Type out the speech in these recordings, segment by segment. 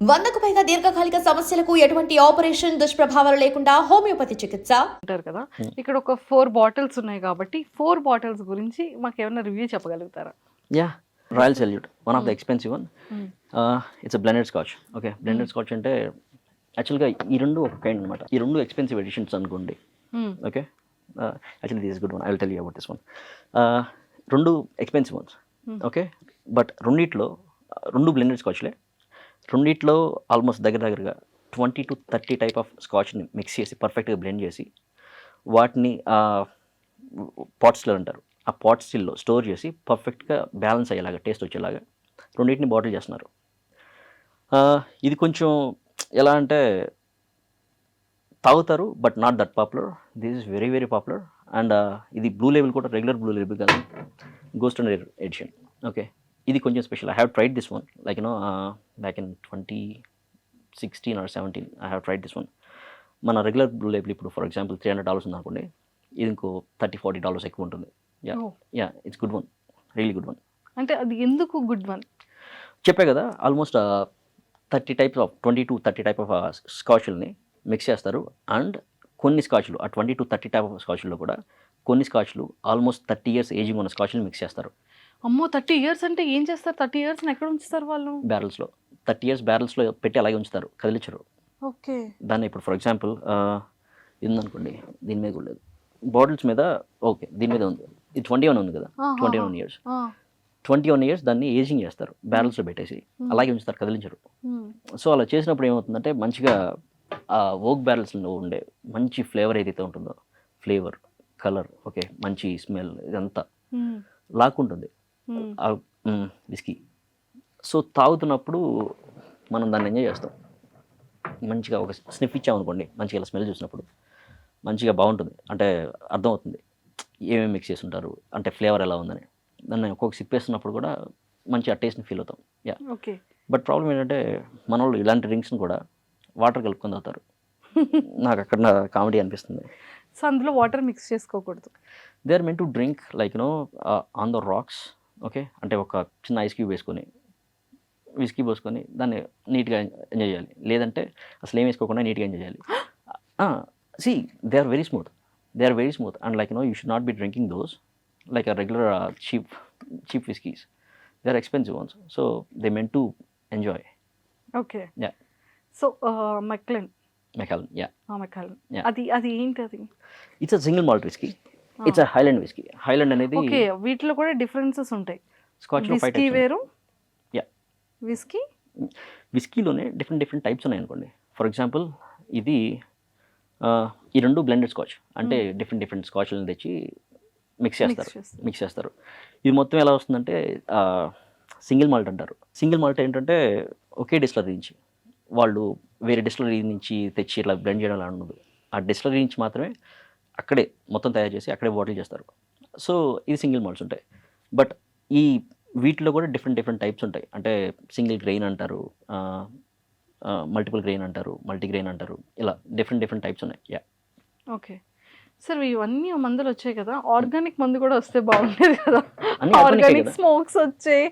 వందకు పైగా దీర్ఘకాలిక సమస్యలకు ఎటువంటి ఆపరేషన్ దుష్ప్రభావాలు లేకుండా హోమియోపతి చికిత్స. అంటారు కదా? ఇక్కడ ఒక ఫోర్ బాటిల్స్ ఉన్నాయి కాబట్టి ఫోర్ బాటిల్స్ గురించి మాకు ఏమైనా రివ్యూ చెప్పగలుగుతారా? Yeah royal salute one of the expensive one Hmm. It's blended scotch okay blended scotch అంటే యాక్చువల్గా ఈ రెండు ఒక కైండ్ అనమాట ఈ రెండు ఎక్స్పెన్సివ్ ఎడిషన్స్ అనుకోండి. Hmm. Okay actually this good one I will tell you about this one Uh, రెండు expensive ones Hmm. Okay but రెండిట్లో రెండు బ్లెండెడ్ స్కాచ్లే రెండిట్లో ఆల్మోస్ట్ దగ్గర దగ్గరగా twenty to thirty type of స్కాచ్ని mix చేసి పర్ఫెక్ట్గా బ్లెండ్ చేసి వాటిని పాట్స్లో అంటారు. ఆ పాట్ స్టిల్లో స్టోర్ చేసి పర్ఫెక్ట్గా బ్యాలెన్స్ అయ్యేలాగా టేస్ట్ వచ్చేలాగా రెండింటిని బాటిల్ చేస్తున్నారు. ఇది కొంచెం ఎలా అంటే తాగుతారు but not that popular. This is very very popular. And ఇది బ్లూ లెవెల్ కూడా రెగ్యులర్ బ్లూ లెవెల్ కాదు. Ghost and edition. ఓకే. ఇది కొంచెం special I have tried this one like you know back in twenty sixteen or seventeen I have tried this one మన regular blue label ఇప్పుడు for example three hundred dollars ఉందనుకోండి ఇది ఇంకో thirty forty dollars ఎక్కువ ఉంటుంది. Yeah. Yeah it's good one really good one అంటే అది ఎందుకు గుడ్ వన్ చెప్పే కదా almost thirty types of twenty to thirty type of స్కాచ్ల్ని mix చేస్తారు. అండ్ కొన్ని స్కాచ్లు ఆ twenty to thirty type of స్కాచ్ల్లో కూడా కొన్ని స్కాచ్లు ఆల్మోస్ట్ థర్టీ ఇయర్స్ ఏజింగ్ ఉన్న స్కాచ్లు మిక్స్ చేస్తారు. అమ్మో థర్టీ ఇయర్స్ అంటే ఏం చేస్తారు? థర్టీ ఇయర్స్ ఎక్కడ ఉంచుతారు వాళ్ళు? బ్యారల్స్లో. థర్టీ ఇయర్స్ బ్యారల్స్లో పెట్టి అలాగే ఉంచుతారు కదిలించరు. ఓకే. దాన్ని ఇప్పుడు ఫర్ ఎగ్జాంపుల్ ఉందనుకోండి దీని మీద కూడా లేదు. బాటిల్స్ మీద ఓకే దీని మీద ఉంది. ఇది ట్వంటీ వన్ ఉంది కదా. Twenty one years. Twenty one years దాన్ని ఏజింగ్ చేస్తారు బ్యారల్స్లో పెట్టేసి. అలాగే ఉంచుతారు కదిలించరు. సో అలా చేసినప్పుడు ఏమవుతుందంటే మంచిగా ఆ ఓక్ బ్యారల్స్లో ఉండే మంచి ఫ్లేవర్ ఏదైతే ఉంటుందో ఫ్లేవర్ కలర్ ఓకే మంచి స్మెల్ ఇదంతా లాక్కుంటుంది. విస్కీ సో తాగుతున్నప్పుడు మనం దాన్ని ఎంజాయ్ చేస్తాం. మంచిగా ఒక స్నిఫ్ ఇచ్చామనుకోండి మంచిగా స్మెల్ చూసినప్పుడు మంచిగా బాగుంటుంది. అంటే అర్థమవుతుంది ఏమేమి మిక్స్ చేసి ఉంటారు అంటే ఫ్లేవర్ ఎలా ఉందని. దాన్ని ఒక్కొక్క సిప్ వేస్తున్నప్పుడు కూడా మంచి ఆ టేస్ట్ని ఫీల్ అవుతాం. యా ఓకే బట్ ప్రాబ్లం ఏంటంటే మన వాళ్ళు ఇలాంటి డ్రింక్స్ని కూడా వాటర్ కలుపుకొని తాగుతారు. నాకు అక్కడ నా కామెడీ అనిపిస్తుంది. సో అందులో వాటర్ మిక్స్ చేసుకోకూడదు. They are meant to drink like know on the rocks okay? అంటే ఒక చిన్న ఐస్ క్యూబ్ వేసుకొని విస్కీ పోసుకొని దాన్ని నీట్గా ఎంజాయ్ చేయాలి. లేదంటే అసలు ఏం వేసుకోకుండా నీట్గా ఎంజాయ్ చేయాలి. See they are very smooth they are very smooth and like know you should not be drinking those like regular cheap cheap whiskies they are expensive ones so they meant to enjoy okay Yeah. So Macallan Macallan yeah Macallan. అది అది ఏంటి అది it's a single malt whisky it's highland whisky highland అనేది okay వీటిలో కూడా differences ఉంటాయి. స్కాచ్లో five whisky వేరు. యా విస్కీ విస్కీలోనే డిఫరెంట్ డిఫరెంట్ టైప్స్ ఉన్నాయి అనుకోండి. ఫర్ ఎగ్జాంపుల్ ఇది ఈ రెండు బ్లెండెడ్ స్కాచ్ అంటే డిఫరెంట్ డిఫరెంట్ స్కాచ్లను తెచ్చి మిక్స్ చేస్తారు. మిక్స్ చేస్తారు. ఇది మొత్తం ఎలా వస్తుందంటే సింగిల్ మాల్ట్ అంటారు. సింగిల్ మాల్ట్ ఏంటంటే ఒకే డిస్టిలరీ నుంచి వాళ్ళు వేరే డిస్టిలరీ నుంచి తెచ్చి ఇట్లా బ్లెండ్ చేయడం అలా ఉండదు. ఆ డిస్టిలరీ నుంచి మాత్రమే అక్కడే మొత్తం తయారు చేసి అక్కడే బాటిల్ చేస్తారు. సో ఇది సింగిల్ మాల్ట్స్ ఉంటాయి. బట్ ఈ వీటిలో కూడా డిఫరెంట్ డిఫరెంట్ టైప్స్ ఉంటాయి. అంటే సింగిల్ గ్రెయిన్ అంటారు మల్టిపుల్ గ్రెయిన్ అంటారు మల్టీ గ్రెయిన్ అంటారు ఇలా డిఫరెంట్ డిఫరెంట్ టైప్స్ ఉన్నాయి. Yeah okay. సార్ ఇవన్నీ మందులు వచ్చాయి కదా ఆర్గానిక్ మందు కూడా వస్తే బాగుండేది కదా. ఆర్గానిక్. స్మోక్స్ వచ్చాయి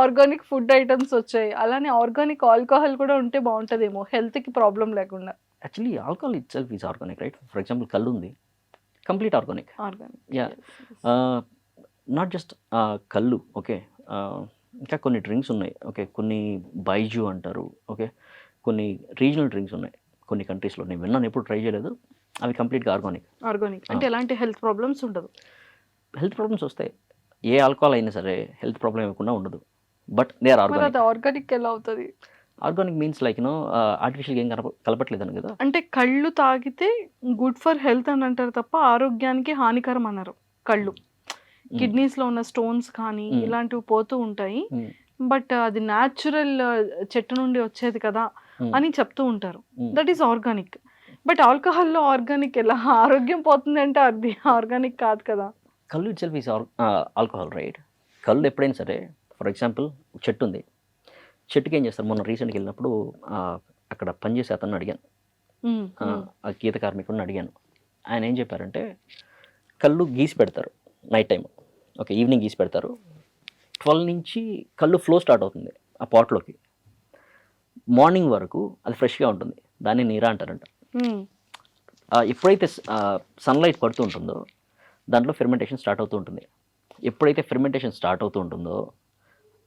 ఆర్గానిక్ ఫుడ్ ఐటమ్స్ వచ్చాయి అలానే ఆర్గానిక్ ఆల్కహాల్ కూడా ఉంటే బాగుంటుందేమో హెల్త్కి ప్రాబ్లం లేకుండా. Actually alcohol itself is organic right? For example కళ్ళు ఉంది. Complete organic. Yeah not just కళ్ళు ఓకే ఇంకా కొన్ని డ్రింక్స్ ఉన్నాయి ఓకే కొన్ని బైజు అంటారు ఓకే కొన్ని రీజనల్ డ్రింక్స్ ఉన్నాయి కొన్ని కంట్రీస్లో. నేను విన్నాను ఎప్పుడు ట్రై చేయలేదు. అవి కంప్లీట్గా ఆర్గానిక్. ఆర్గానిక్. అంటే ఎలాంటి హెల్త్ ప్రాబ్లమ్స్ ఉండదు. హెల్త్ ప్రాబ్లమ్స్ వస్తాయి. ఏ ఆల్కహాల్ అయినా సరే హెల్త్ ప్రాబ్లం ఇవ్వకుండా ఉండదు. But they are organic. Organic ఎలా అవుతుంది? Organic means like you know artificial ఏం కలప కలపట్లేదని కదా? అంటే కళ్ళు తాగితే గుడ్ ఫర్ హెల్త్ అని అంటారు తప్ప ఆరోగ్యానికి హానికరం అన్నారు కళ్ళు. కిడ్నీస్లో ఉన్న స్టోన్స్ కానీ Mm. ఇలాంటివి పోతూ ఉంటాయి. Mm. బట్ అది న్యాచురల్ చెట్టు నుండి వచ్చేది కదా. అని చెప్తూ ఉంటారు. దట్ ఈస్ ఆర్గానిక్ బట్ ఆల్కహాల్లో ఆర్గానిక్ ఎలా? ఆరోగ్యం పోతుంది అంటే అది ఆర్గానిక్ కాదు కదా. కళ్ళు ఈస్ ఆల్కహాల్ రైట్ కళ్ళు ఎప్పుడైనా సరే ఫర్ ఎగ్జాంపుల్ చెట్టు ఉంది. చెట్టుకి ఏం చేస్తారు? మొన్న రీసెంట్కి వెళ్ళినప్పుడు అక్కడ పనిచేసే అతను అడిగాను. ఆ, గీత కార్మికుడిని అడిగాను. ఆయన ఏం చెప్పారంటే కళ్ళు గీసి పెడతారు నైట్ టైం ఓకే ఈవినింగ్ గీసి పెడతారు. ట్వెల్వ్ నుంచి కళ్ళు ఫ్లో స్టార్ట్ అవుతుంది ఆ పాట్లోకి. మార్నింగ్ వరకు అది ఫ్రెష్గా ఉంటుంది. దాన్ని నీరా అంటారంట. ఎప్పుడైతే సన్లైట్ పడుతూ ఉంటుందో దాంట్లో ఫెర్మెంటేషన్ స్టార్ట్ అవుతూ ఉంటుంది. ఎప్పుడైతే ఫెర్మెంటేషన్ స్టార్ట్ అవుతూ ఉంటుందో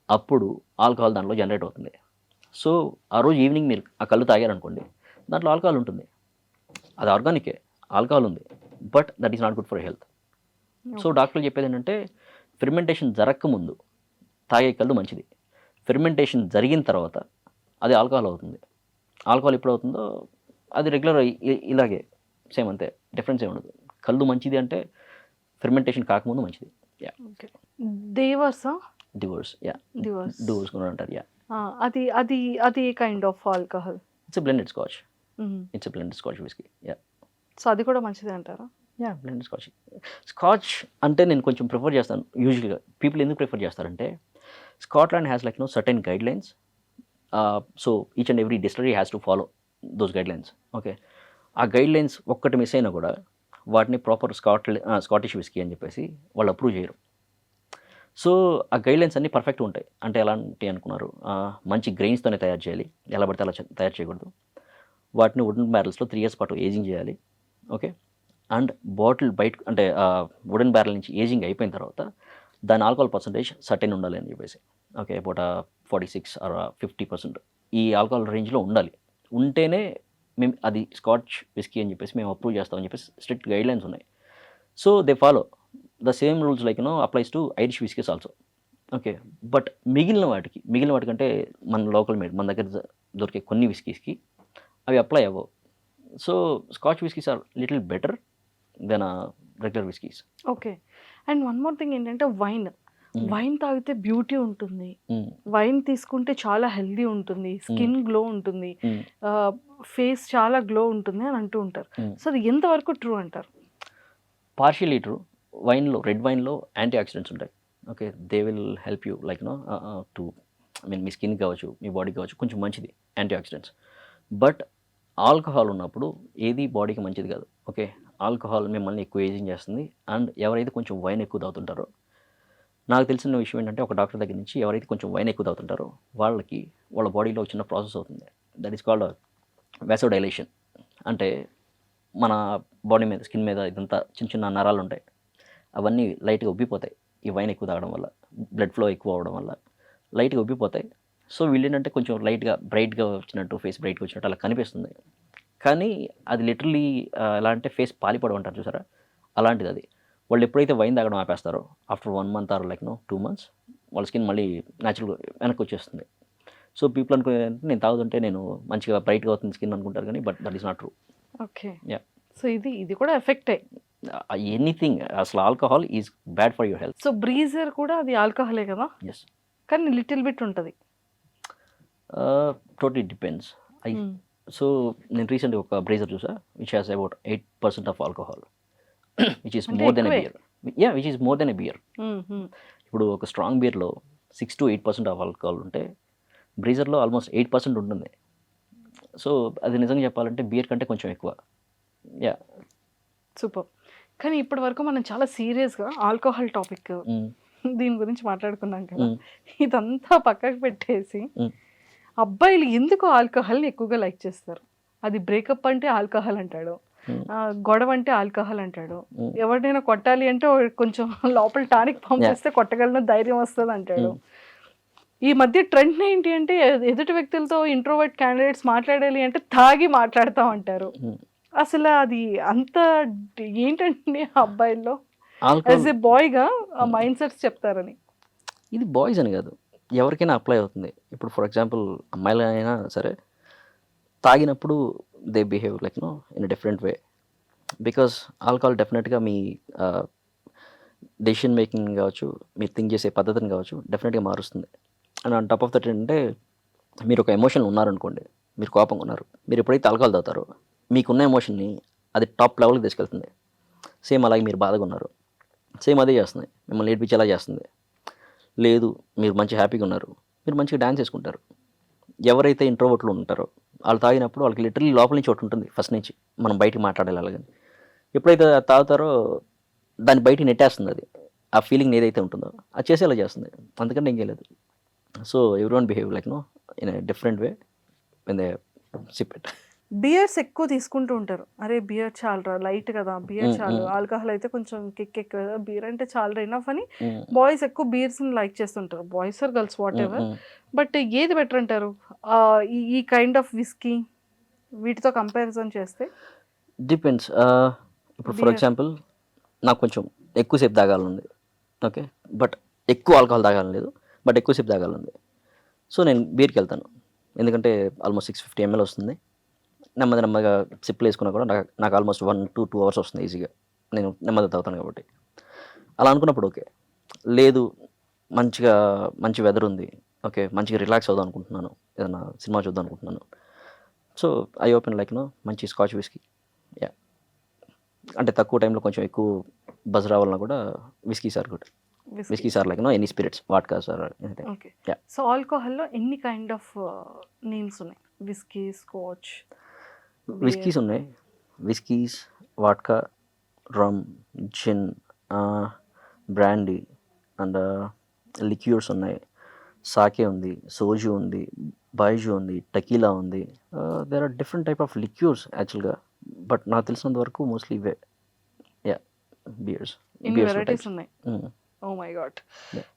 అప్పుడు ఆల్కహాల్ దాంట్లో జనరేట్ అవుతుంది. సో ఆ రోజు ఈవినింగ్ మీరు ఆ కళ్ళు తాగారనుకోండి దాంట్లో ఆల్కహాల్ ఉంటుంది. అది ఆర్గానికే ఆల్కహాల్ ఉంది. But that is not good for health. So డాక్టర్లు చెప్పేది ఏంటంటే ఫెర్మెంటేషన్ జరగకముందు తాగే కళ్ళు మంచిది. ఫెర్మెంటేషన్ జరిగిన తర్వాత అది ఆల్కహాల్ అవుతుంది. ఆల్కహాల్ ఎప్పుడు అవుతుందో అది రెగ్యులర్ ఇలాగే సేమ్ అంతే డిఫరెన్స్ ఏమి ఉండదు. కళ్ళు మంచిది అంటే ఫెర్మెంటేషన్ కాకముందు మంచిది. యా. ఓకే. దేవర్సా? డివోర్స్ యా డివర్స్ డివోర్స్ కూడా అంటారు యా అది అది అది a kind of alcohol it's blended scotch it's blended scotch whisky yeah so అది కూడా మంచిదే అంటారా? యా బ్లెండెడ్ స్కాచ్ స్కాచ్ అంటే నేను కొంచెం ప్రిఫర్ చేస్తాను యూజువల్గా పీపుల్ ఎందుకు ప్రిఫర్ చేస్తారంటే Scotland has like know certain guidelines so each and every distillery has to follow those guidelines okay ఆ గైడ్ లైన్స్ ఒక్కటి మిస్ అయినా కూడా వాటిని ప్రాపర్ స్కాట్ స్కాటిష్ విస్కీ అని చెప్పేసి వాళ్ళు అప్రూవ్ చేయరు. సో ఆ గైడ్లైన్స్ అన్నీ పర్ఫెక్ట్ ఉంటాయి. అంటే ఎలాంటి అనుకున్నారు? మంచి గ్రెయిన్స్తోనే తయారు చేయాలి. ఎలా పడితే అలా తయారు చేయకూడదు. వాటిని వుడెన్ బ్యారల్స్లో త్రీ ఇయర్స్ పాటు ఏజింగ్ చేయాలి. ఓకే? అండ్ బాటిల్ బయట అంటే వుడెన్ బ్యారల్ నుంచి ఏజింగ్ అయిపోయిన తర్వాత దాని ఆల్కహాల్ పర్సంటేజ్ సర్టెన్ ఉండాలి అని చెప్పేసి. ఓకే? పూట forty six or fifty percent ఈ ఆల్కహాల్ రేంజ్లో ఉండాలి. ఉంటేనే మేము అది స్కాచ్ విస్కీ అని చెప్పేసి మేము అప్రూవ్ చేస్తామని చెప్పేసి స్ట్రిక్ట్ గైడ్లైన్స్ ఉన్నాయి. So they follow the same rules like know applies to Irish whiskies also okay but మిగిలిన వాటికి మిగిలిన వాటికంటే మన లోకల్ మేడ్ మన దగ్గర దొరికే కొన్ని విస్కీస్కి అవి అప్లై అవ్వవు. So scotch whiskies are little better than regular whiskies okay and one more thing ఏంటంటే వైన్. వైన్ తాగితే బ్యూటీ ఉంటుంది. వైన్ తీసుకుంటే చాలా హెల్దీ ఉంటుంది. స్కిన్ గ్లో ఉంటుంది. ఫేస్ చాలా గ్లో ఉంటుంది అని అంటూ ఉంటారు. సో అది ఎంతవరకు ట్రూ అంటారు? పార్షియలీ ట్రూ వైన్లో రెడ్ వైన్లో యాంటీ ఆక్సిడెంట్స్ ఉంటాయి. Okay they will help you like know to I mean me skin కావచ్చు మీ బాడీ కావచ్చు కొంచెం మంచిది యాంటీ ఆక్సిడెంట్స్ బట్ ఆల్కహాల్ ఉన్నప్పుడు ఏది బాడీకి మంచిది కాదు ఓకే? ఆల్కహాల్ మిమ్మల్ని ఎక్కువ ఏజింగ్ చేస్తుంది అండ్ ఎవరైతే కొంచెం వైన్ ఎక్కువ తాగుతుంటారో నాకు తెలిసిన విషయం ఏంటంటే ఒక డాక్టర్ దగ్గర నుంచి ఎవరైతే కొంచెం వైన్ ఎక్కువ తాగుతుంటారో వాళ్ళకి వాళ్ళ బాడీలో చిన్న ప్రాసెస్ అవుతుంది. That is called vasodilation. అంటే మన బాడీ మీద స్కిన్ మీద ఇదంతా చిన్న చిన్న నరాలు ఉంటాయి. అవన్నీ లైట్గా ఉబ్బిపోతాయి. ఈ వైన్ ఎక్కువ తాగడం వల్ల బ్లడ్ ఫ్లో ఎక్కువ అవడం వల్ల లైట్గా ఉబ్బిపోతాయి. సో వీళ్ళు ఏంటంటే కొంచెం లైట్గా బ్రైట్గా వచ్చినట్టు ఫేస్ బ్రైట్గా వచ్చినట్టు అలా కనిపిస్తుంది. కానీ అది లిటరలీ ఎలా అంటే ఫేస్ పాలిపడం అంటారు చూసారా? అలాంటిది అది. వాళ్ళు ఎప్పుడైతే వైన్ తాగడం ఆపేస్తారో after one month or like know two months వాళ్ళ స్కిన్ మళ్ళీ న్యాచురల్గా వెనక్కి వచ్చేస్తుంది. సో పీపుల్ అనుకునే నేను తాగుతుంటే నేను మంచిగా బ్రైట్గా అవుతుంది స్కిన్ అనుకుంటారు కానీ but that is not true. Okay. Yeah. So ఇది ఇది కూడా ఎఫెక్టే. ఎనీథింగ్ అసలు alcohol is bad for your health so breezer కూడా అది ఆల్కహాలే కదా? ఎస్ కానీ లిటిల్ బిట్ ఉంటుంది. Totally depends I. సో నేను రీసెంట్గా ఒక బ్రేజర్ చూసా which has about eight percent of alcohol which is more than. Beer yeah which is more than a beer. ఇప్పుడు ఒక strong బియర్లో six to eight percent of alcohol ఉంటే బ్రీజర్లో almost eight percent ఉంటుంది. So అది నిజంగా చెప్పాలంటే beer కంటే కొంచెం ఎక్కువ. యా సూపర్ కానీ ఇప్పటి వరకు మనం చాలా సీరియస్గా ఆల్కహాల్ టాపిక్ దీని గురించి మాట్లాడుకున్నాం కదా. ఇదంతా పక్కకు పెట్టేసి. అబ్బాయిలు ఎందుకు ఆల్కహాల్ని ఎక్కువగా లైక్ చేస్తారు? అది బ్రేకప్ అంటే ఆల్కహాల్ అంటాడు. గొడవ అంటే ఆల్కహాల్ అంటాడు. ఎవరినైనా కొట్టాలి అంటే కొంచెం లోపల టానిక్ పంపిస్తే కొట్టగలను ధైర్యం వస్తుంది అంటాడు. ఈ మధ్య ట్రెండ్ ఏంటి అంటే ఎదుటి వ్యక్తులతో ఇంట్రోవర్ట్ క్యాండిడేట్స్ మాట్లాడాలి అంటే తాగి మాట్లాడతాం అంటారు. అసలు అది అంత ఏంటండి ఆ అబ్బాయిల్లో? యాజ్ ఏ బాయ్గా ఆ మైండ్ సెట్స్ చెప్తారని. ఇది బాయ్స్ అని కాదు. ఎవరికైనా అప్లై అవుతుంది. ఇప్పుడు ఫర్ ఎగ్జాంపుల్ అమ్మాయిలు అయినా సరే తాగినప్పుడు they behave like know in different way because alcohol డెఫినెట్గా మీ డెసిషన్ మేకింగ్ కావచ్చు మీరు థింక్ చేసే పద్ధతిని కావచ్చు డెఫినెట్గా మారుస్తుంది. And on top of that ఏంటంటే మీరు ఒక ఎమోషన్ ఉన్నారనుకోండి మీరు కోపంగా ఉన్నారు. మీరు ఎప్పుడైతే ఆల్కహాల్ తాగుతారో మీకున్న ఎమోషన్ని అది టాప్ లెవెల్కి తీసుకెళ్తుంది. సేమ్ అలాగే మీరు బాధగా ఉన్నారు. సేమ్ అదే చేస్తుంది. మిమ్మల్ని ఏడిపించేలా చేస్తుంది. లేదు మీరు మంచి హ్యాపీగా ఉన్నారు. మీరు మంచిగా డ్యాన్స్ చేసుకుంటారు. ఎవరైతే ఇంట్రోవర్ట్లు ఉంటారో వాళ్ళు తాగినప్పుడు వాళ్ళకి లిటరలీ లోపల నుంచి ఒకటి ఉంటుంది ఫస్ట్ నుంచి. మనం బయటికి మాట్లాడాలి అలాగని ఎప్పుడైతే అది తాగుతారో దాన్ని బయటికి నెట్టేస్తుంది అది. ఆ ఫీలింగ్ ఏదైతే ఉంటుందో అది చేసేలా చేస్తుంది. అందుకని ఏం చేయలేదు so everyone behave like know in different way in they sip. Beers ఎక్కువ తీసుకుంటూ ఉంటారు. అరే బియర్ చాలరా లైట్ కదా బియర్ చాలు. ఆల్కహాల్ అయితే కొంచెం కిక్ ఎక్కువ కదా బీర్ అంటే చాలా ఇనఫ్ అని బాయ్స్ ఎక్కువ బీర్స్ లైక్ చేస్తుంటారు. Boys are girls what ever. But ఏది బెటర్ అంటారు? ఈ- ఈ కైండ్ ఆఫ్ విస్కీ వీటితో కంపారిజన్ చేస్తే? డిపెండ్స్. ఇప్పుడు ఫర్. ఎగ్జాంపుల్ నాకు కొంచెం ఎక్కువసేపు తాగాలనుంది. ఓకే? బట్ ఎక్కువ ఆల్కహాల్ తాగాలని లేదు బట్ ఎక్కువసేపు తాగాలనుంది. సో నేను బీర్కి వెళ్తాను. ఎందుకంటే ఆల్మోస్ట్ సిక్స్ ఫిఫ్టీ ఎంఎల్ వస్తుంది. నెమ్మది నెమ్మదిగా సిప్లు వేసుకున్నా కూడా నాకు నాకు almost one two two hours వస్తుంది ఈజీగా. నేను నెమ్మదిగా తాగుతాను కాబట్టి. అలా అనుకున్నప్పుడు ఓకే. లేదు మంచిగా మంచి వెదర్ ఉంది. ఓకే మంచిగా రిలాక్స్ అవుదాం అనుకుంటున్నాను. ఏదైనా సినిమా చూద్దాం అనుకుంటున్నాను. So I open like know మంచి స్కాచ్ విస్కీ యా అంటే తక్కువ టైంలో కొంచెం ఎక్కువ బజ్ రావాలన్నా కూడా whisky sir good whisky sir like know any spirits vodka sir Yeah. So ఆల్కహాల్లో ఎన్ని కైండ్ ఆఫ్ నేమ్స్ ఉన్నాయి? విస్కీ స్కాచ్ విస్కీస్ ఉన్నాయి whiskies vodka rum gin brandy and liqueurs ఉన్నాయి సాకే ఉంది సోజు ఉంది బైజు ఉంది టకీలా ఉంది. There are different type of liqueurs యాక్చువల్గా but నాకు తెలిసినంత వరకు మోస్ట్లీ ఇవే యా బియర్స్ వెరైటీస్ ఉన్నాయి. Oh my God.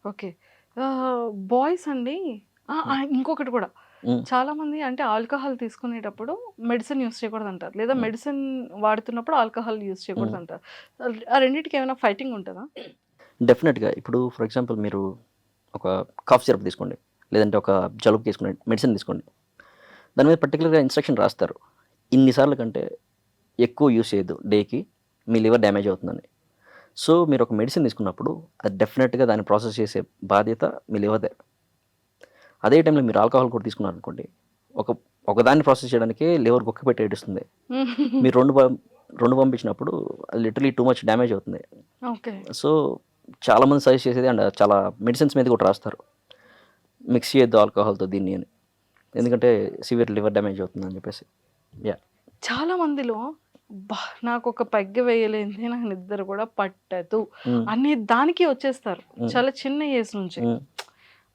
Okay boys అండి. ఆ, ఇంకొకటి కూడా. చాలా మంది అంటే ఆల్కహాల్ తీసుకునేటప్పుడు మెడిసిన్ యూస్ చేయకూడదు అంటారు లేదా. మెడిసిన్ వాడుతున్నప్పుడు ఆల్కహాల్ యూస్ చేయకూడదు. అంటారు ఆ రెండింటికి ఏమైనా ఫైటింగ్ ఉంటుందా? డెఫినెట్గా ఇప్పుడు ఫర్ ఎగ్జాంపుల్ మీరు ఒక కాఫ్ సిరప్ తీసుకోండి. లేదంటే ఒక జలుబు తీసుకునే మెడిసిన్ తీసుకోండి. దాని మీద పర్టికులర్గా ఇన్స్ట్రక్షన్ రాస్తారు. ఇన్నిసార్లు కంటే ఎక్కువ యూస్ చేయొద్దు. డేకి మీ లివర్ డ్యామేజ్ అవుతుందని. సో మీరు ఒక మెడిసిన్ తీసుకున్నప్పుడు అది డెఫినెట్గా దాన్ని ప్రాసెస్ చేసే బాధ్యత మీ లివర్దే. అదే టైంలో మీరు ఆల్కహాల్ కూడా తీసుకున్నారనుకోండి ఒక ఒకదాన్ని ప్రాసెస్ చేయడానికే లివర్ కుక్క పెట్టి ఏడుస్తుంది. మీరు రెండు రెండు పంపించినప్పుడు లిటరలీ టూ మచ్ డ్యామేజ్ అవుతుంది. ఓకే. సో చాలామంది సజెస్ట్ చేసేది అండ్ చాలా మెడిసిన్స్ మీద కూడా రాస్తారు. మిక్స్ చేయొద్దు ఆల్కహాల్తో దీన్ని అని. ఎందుకంటే సివియర్ లివర్ డ్యామేజ్ అవుతుందని చెప్పేసి. యా చాలా మందిలో నాకు ఒక పెగ్గ వేయలేంది నాకు నిద్ర కూడా పట్టదు అనే దానికి వచ్చేస్తారు. చాలా చిన్న ఏజ్ నుంచి.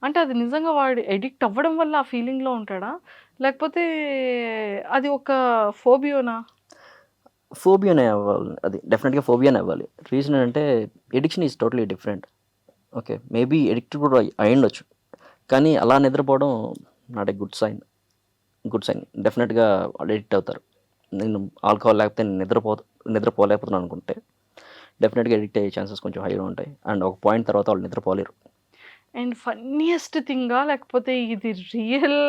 అంటే అది నిజంగా వాడు ఎడిక్ట్ అవ్వడం వల్ల ఆ ఫీలింగ్లో ఉంటాడా? లేకపోతే అది ఒక ఫోబియోనా? ఫోబియానే అవ్వాలి. అది డెఫినెట్గా ఫోబియానే అవ్వాలి. రీజన్ ఏంటంటే addiction is totally different. Okay maybe addict కూడా అయ్యుండొచ్చు. కానీ అలా నిద్రపోవడం not a good sign. Good sign. డెఫినెట్గా ఎడిక్ట్ అవుతారు. నేను ఆల్కహాల్ లేకపోతే నేను నిద్రపో నిద్రపోలేకపోతున్నాను అనుకుంటే డెఫినెట్గా ఎడిక్ట్ అయ్యే ఛాన్సెస్ కొంచెం హైగా ఉంటాయి. అండ్ ఒక పాయింట్ తర్వాత వాళ్ళు నిద్రపోలేరు. అండ్ ఫన్నీయెస్ట్ థింగా లేకపోతే ఇది రియల్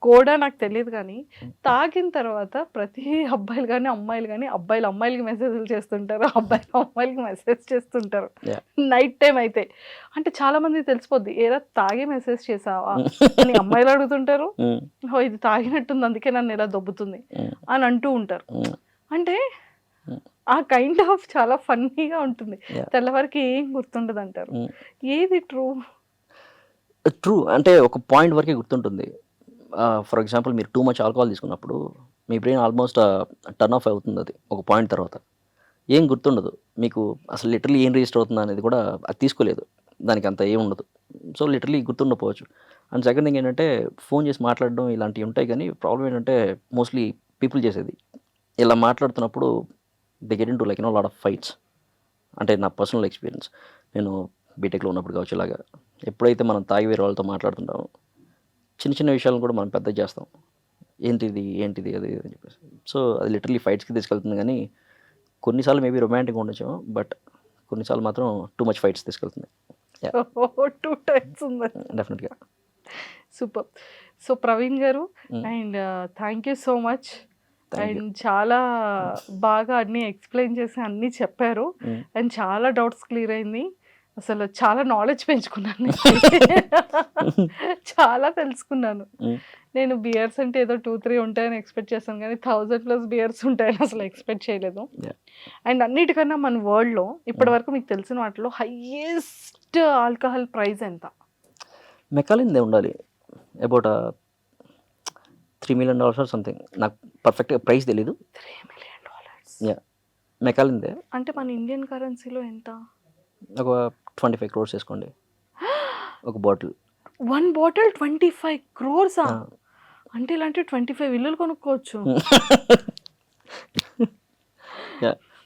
కూడా నాకు తెలియదు కానీ తాగిన తర్వాత ప్రతి అబ్బాయిలు కానీ అమ్మాయిలు కానీ అబ్బాయిలు అమ్మాయిలకి మెసేజ్లు చేస్తుంటారు అబ్బాయిలు అమ్మాయిలకి మెసేజ్ చేస్తుంటారు. నైట్ టైం అయితే. అంటే చాలా మంది తెలిసిపోద్ది ఏరా తాగే మెసేజ్ చేసావా? అని అమ్మాయిలు అడుగుతుంటారు. ఓ ఇది తాగినట్టుంది అందుకే నన్ను ఇలా దొబ్బుతుంది. అని అంటూ ఉంటారు. అంటే. ఆ కైండ్ ఆఫ్ చాలా ఫన్నీగా ఉంటుంది. తెల్లవారికి ఏం గుర్తుండదు అంటారు Mm. ఏది ట్రూ ట్రూ అంటే ఒక పాయింట్ వరకే గుర్తుంటుంది. ఫర్ ఎగ్జాంపుల్ మీరు టూ మచ్ ఆల్కహాల్ తీసుకున్నప్పుడు మీ బ్రెయిన్ ఆల్మోస్ట్ టర్న్ ఆఫ్ అవుతుంది అది ఒక పాయింట్ తర్వాత. ఏం గుర్తుండదు. మీకు అసలు లిటరలీ ఏం రిజిస్టర్ అవుతుంది అనేది కూడా అది తీసుకోలేదు. దానికి అంత ఏం ఉండదు. సో లిటరలీ గుర్తుండకపోవచ్చు అండ్ సెకండ్ థింగ్ ఏంటంటే ఫోన్ చేసి మాట్లాడడం ఇలాంటివి ఉంటాయి కానీ ప్రాబ్లం ఏంటంటే మోస్ట్లీ పీపుల్ చేసేది. ఇలా మాట్లాడుతున్నప్పుడు they get into like know lot of fights అంటే నా పర్సనల్ ఎక్స్పీరియన్స్ నేను బీటెక్లో ఉన్నప్పుడు కావచ్చు ఇలాగా. ఎప్పుడైతే మనం తాగి వేరే వాళ్ళతో మాట్లాడుతుంటామో చిన్న చిన్న విషయాలను కూడా మనం పెద్ద చేస్తాం. ఏంటిది ఏంటిది అది అని చెప్పేసి. సో అది లిటరలీ ఫైట్స్కి తీసుకెళ్తుంది కానీ కొన్నిసార్లు మేబీ రొమాంటిక్ ఉండొచ్చు బట్ కొన్నిసార్లు మాత్రం టూ మచ్ ఫైట్స్ తీసుకెళ్తుంది. టూ టైమ్స్ ఉంది డెఫినెట్గా super so Praveen garu. And thank you so much Thank you. And చాలా బాగా అన్ని ఎక్స్ప్లెయిన్ చేసి అన్నీ చెప్పారు. అండ్ చాలా డౌట్స్ క్లియర్ అయింది అసలు చాలా నాలెడ్జ్ పెంచుకున్నాను నేను. చాలా తెలుసుకున్నాను. నేను బియర్స్ అంటే ఏదో టూ త్రీ ఉంటాయని ఎక్స్పెక్ట్ చేశాను కానీ థౌజండ్ ప్లస్ బియర్స్ ఉంటాయని అసలు ఎక్స్పెక్ట్ చేయలేదు. అండ్ అన్నిటికన్నా మన వరల్డ్లో ఇప్పటి వరకు మీకు తెలిసిన వాటిలో హైయెస్ట్ ఆల్కహాల్ ప్రైస్ ఎంత మెకాలిందే ఉండాలి about three million dollars or something నాకు పర్ఫెక్ట్గా ప్రైస్ తెలీదు. త్రీ మిలియన్ డాలర్స్ యా మెకాలిందే అంటే మన ఇండియన్ కరెన్సీలో ఎంత? ఒక ట్వంటీ ఫైవ్ క్రోర్స్ వేసుకోండి. ఒక bottle one bottle twenty five క్రోర్సా అంటే ఇలాంటి ట్వంటీ ఫైవ్ ఇల్లులు కొనుక్కోవచ్చు.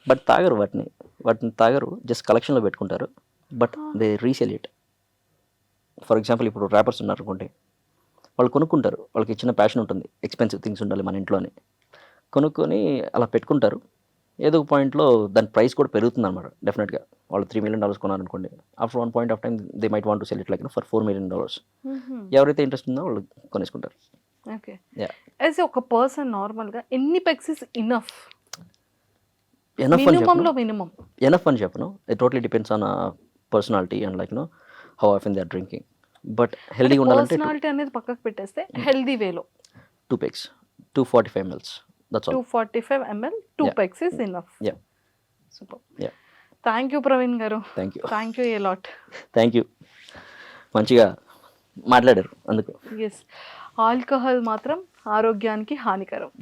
బట్ తాగరు వాటిని. వాటిని తాగరు. జస్ట్ కలెక్షన్లో పెట్టుకుంటారు. But they resell it for example ఇప్పుడు ర్యాపర్స్ ఉన్నారు అనుకోండి వాళ్ళు కొనుక్కుంటారు. వాళ్ళకి ఇచ్చిన ప్యాషన్ ఉంటుంది. ఎక్స్పెన్సివ్ థింగ్స్ ఉండాలి మన ఇంట్లోనే. కొనుక్కొని అలా పెట్టుకుంటారు. ఏదో ఒక పాయింట్లో దాని ప్రైస్ కూడా పెరుగుతుంది అనమాట డెఫినెట్గా వాళ్ళు three million dollars కొన్నారనుకోండి. After one point of time they might want to sell it like for four million dollars ఎవరైతే ఇంట్రెస్ట్ ఉందో వాళ్ళు కొనేసుకుంటారు. ఓకే యాజ్ ఒక పర్సన్ నార్మల్గా ఎన్ని ఇస్ ఇనఫ్ ఎనఫ్ అని చెప్పను. మినిమం ఎనఫ్ అని చెప్పను. It totally depends on personality and like know how often they are drinking but హెల్దీగా ఉండాలంటే పర్సనాలిటీ అనేది పక్కకు పెట్టేస్తే హెల్దీ వేలో. Two pegs two forty five mils that's two all forty five ML two. Pegs is enough yeah super yeah thank you Praveen garu thank you thank you a lot thank you మంచిగా మాట్లాడారు అందుకు. Yes alcohol మాత్రం ఆరోగ్యానికి హానికరం.